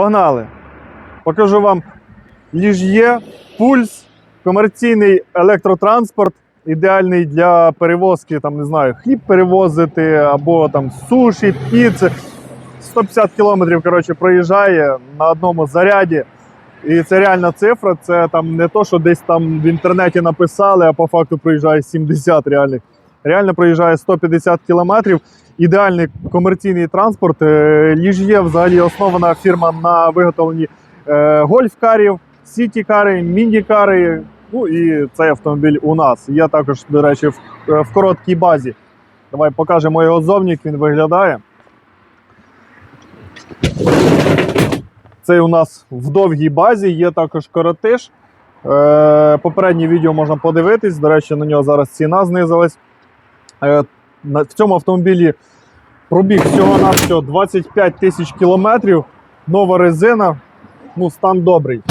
Погнали! Покажу вам ліж'є, пульс, комерційний електротранспорт, ідеальний для перевозки, там, не знаю, хліб перевозити або там суші, піци. 150 кілометрів коротше, проїжджає на одному заряді. І це реальна цифра. Це там не то, що десь там в інтернеті написали, а по факту проїжджає 70 реальних. Реально проїжджає 150 кілометрів. Ідеальний комерційний транспорт. Е, Ліж'є взагалі основана фірма на виготовленні е, гольф-карів, сіті-кари, міні-кари. Ну і цей автомобіль у нас. Є також, до речі, в, е, в короткій базі. Давай покажемо його зовні, як він виглядає. Цей у нас в довгій базі, є також коротиш. Попереднє відео можна подивитись. До речі, на нього зараз ціна знизилась. Е, в цьому автомобілі пробіг всього-навсього 25 тисяч кілометрів. Нова резина. Ну, стан добрий.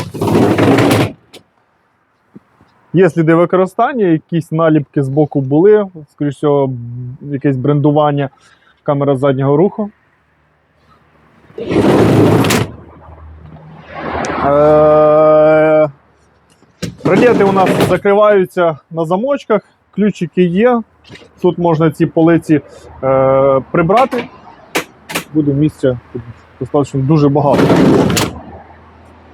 Є сліди використання, якісь наліпки з боку були, скоріш всього, якесь брендування, камера заднього руху. Е, у нас закриваються на замочках, ключики є. Тут можна ці полиці е, прибрати. Буде місця достатньо дуже багато.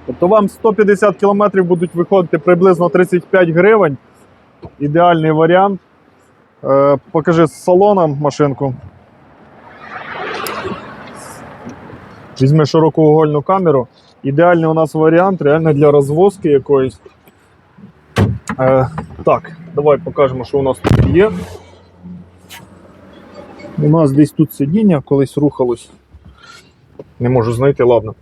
Тобто вам 150 км будуть виходити приблизно 35 гривень. Ідеальний варіант. Е, покажи з салоном машинку. Візьми широкоугольну камеру. Ідеальний у нас варіант, реально для розвозки якоїсь. Е, так, давай покажемо, що у нас тут є. У нас десь тут сидіння колись рухалось. Не можу знайти, ладно.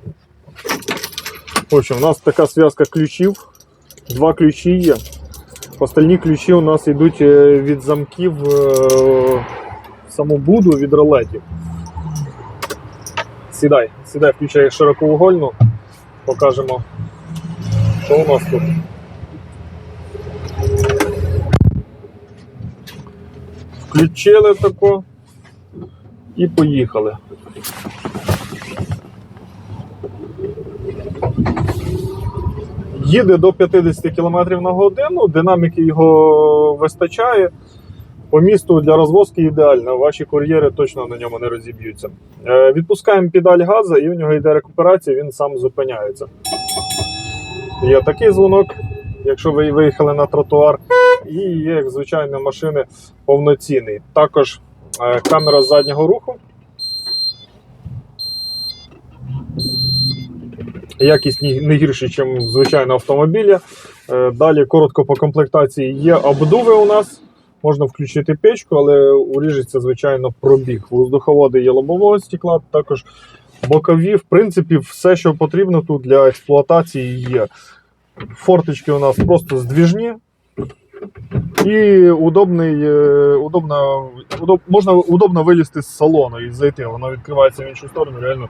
В общем, у нас така зв'язка ключів. Два ключі є. Остальні ключі у нас йдуть е, від замків е, в саму буду від ролетів. Сідай, сідай, включай широкоугольну. Покажемо, що у нас тут. Включили тако і поїхали. Їде до 50 км на годину, динаміки його вистачає. По місту для розвозки ідеально, ваші кур'єри точно на ньому не розіб'ються. Е, Відпускаємо педаль газу і в нього йде рекуперація, він сам зупиняється. Є такий дзвонок, якщо ви виїхали на тротуар, і є, як звичайно, машини повноцінний. Також камера заднього руху. Якість не гірше, ніж звичайно автомобіля. Е, Далі коротко по комплектації є обдуви у нас. Можна включити печку, але уріжеться, звичайно, пробіг. Воздуховоди є лобового стекла, також бокові. В принципі, все, що потрібно тут для експлуатації є. Форточки у нас просто здвіжні. І удобний, е, удобно, удоб, можна удобно вилізти з салону і зайти. Воно відкривається в іншу сторону, реально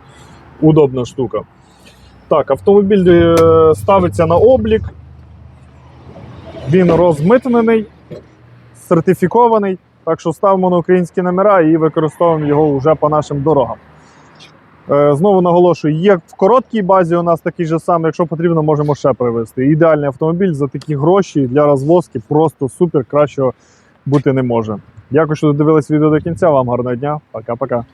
удобна штука. Так, автомобіль е, ставиться на облік. Він розмитнений, сертифікований. Так що ставимо на українські номера і використовуємо його вже по нашим дорогам. Е, Знову наголошую, є в короткій базі у нас такий же самий, якщо потрібно, можемо ще привезти. Ідеальний автомобіль за такі гроші для розвозки просто супер, кращого бути не може. Дякую, що додивились відео до кінця. Вам гарного дня. Пока-пока.